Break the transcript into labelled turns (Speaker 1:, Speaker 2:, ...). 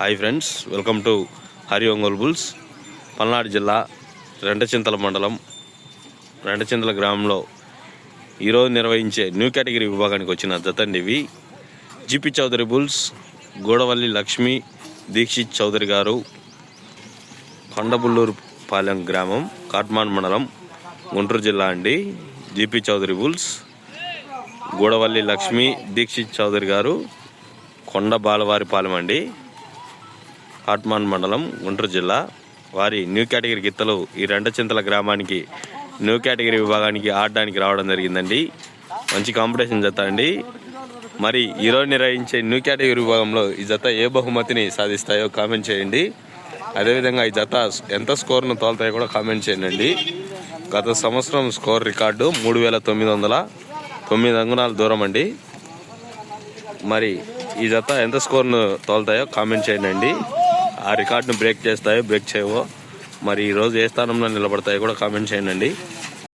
Speaker 1: Hi friends welcome to Hari Ongole bulls Palnadu జిల్లా రెండచింతల మండలం రెండచింతల గ్రామంలో ఈరోజు నిర్వహించే న్యూ కేటగిరీ విభాగానికి వచ్చిన జతండి ఇవి జిపి చౌదరి బుల్స్ గూడవల్లి లక్ష్మి దీక్షిత్ చౌదరి గారు కొండబుల్లూరు పాలెం గ్రామం కాట్మాన్ మండలం గుంటూరు జిల్లా అండి. జిపి చౌదరి బుల్స్ గూడవల్లి లక్ష్మి దీక్షిత్ చౌదరి గారు కొండ బాలవారిపాలెం అండి. హాట్మాన్ మండలం గుంటూరు జిల్లా. వారి న్యూ కేటగిరీ గిత్తలు ఈ రెండచింతల గ్రామానికి న్యూ కేటగిరీ విభాగానికి ఆడడానికి రావడం జరిగిందండి. మంచి కాంపిటీషన్ జత అండి. మరి ఈరోజు నిర్వహించే న్యూ కేటగిరీ విభాగంలో ఈ జత ఏ బహుమతిని సాధిస్తాయో కామెంట్ చేయండి. అదేవిధంగా ఈ జత ఎంత స్కోర్ను తోలుతాయో కూడా కామెంట్ చేయండి. గత సంవత్సరం స్కోర్ రికార్డు మూడు వేల తొమ్మిది వందల తొమ్మిది అంగుళాల దూరం అండి. మరి ఈ జత ఎంత స్కోర్ను తోలుతాయో కామెంట్ చేయండి. ఆ రికార్డును బ్రేక్ చేస్తాయో బ్రేక్ చేయవో మరి ఈరోజు ఏ స్థానంలో నిలబడతాయో కూడా కామెంట్ చేయండి.